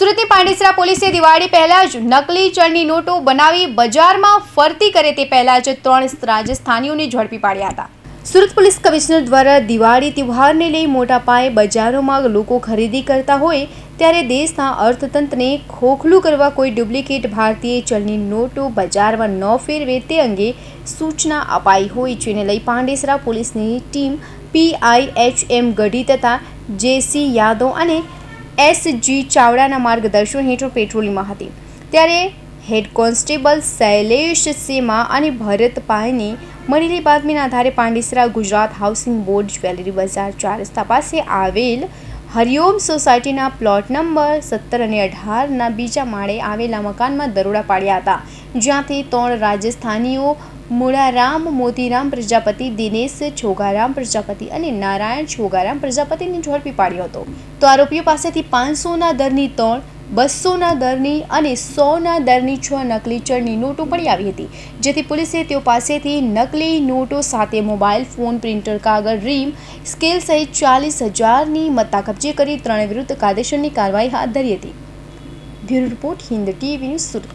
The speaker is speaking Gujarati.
સુરતની પાંડેસરા પોલીસે દિવાળી પહેલા જ નકલી ચલણી નોટો બનાવી બજારમાં ફરતી કરે તે પહેલા જ ત્રણ રાજસ્થાનીઓને ઝડપી પાડ્યા હતા. સુરત પોલીસ કમિશનર દ્વારા દિવાળી તહેવારને લઈ મોટા પાયે બજારોમાં લોકો ખરીદી કરતા હોય ત્યારે દેશના અર્થતંત્રને ખોખલું કરવા કોઈ ડુપ્લિકેટ ભારતીય ચલની નોટો બજારમાં ન ફેરવે તે અંગે સૂચના અપાઈ હોય જેને લઈ પાંડેસરા પોલીસની ટીમ પીઆઈએચએમ ગઢી તથા જેસી યાદવ અને એસજી ચાવડાના માર્ગદર્શન હેઠળ પેટ્રોલિંગમાં હતી. ત્યારે હેડ કોન્સ્ટેબલ શૈલેષ સેમા અને ભરત પાયની મળેલી બાતમીના આધારે Pandesara Gujarat housing board jewellery બજાર ચાર રસ્તા પાસે આવેલ હરિઓમ સોસાયટીના પ્લોટ નંબર સત્તર અને અઢારના બીજા માળે આવેલા મકાનમાં દરોડા પાડ્યા હતા. જ્યાંથી ત્રણ રાજસ્થાનીઓ મુળારામ મોતીરામ પ્રજાપતિ, દિનેશ છોગારામ પ્રજાપતિ અને નારાયણ છોગારામ પ્રજાપતિને ઝડપી પાડ્યો હતો. તો આરોપીઓ પાસેથી પાંચસોના દરની ત્રણ બસોના દરની અને સોના દરની છ નકલી ચલણી નોટો મળી આવી હતી. જેથી પોલીસે તેઓ પાસેથી નકલી નોટો સાથે મોબાઈલ, ફોન, પ્રિન્ટર, કાગળ, રીમ, સ્કેલ સહિત ચાલીસ હજારની મત્તા કબજે કરી ત્રણે વિરુદ્ધ કાયદેસરની કાર્યવાહી હાથ ધરી હતી. Bureau report Hind TV news Surat.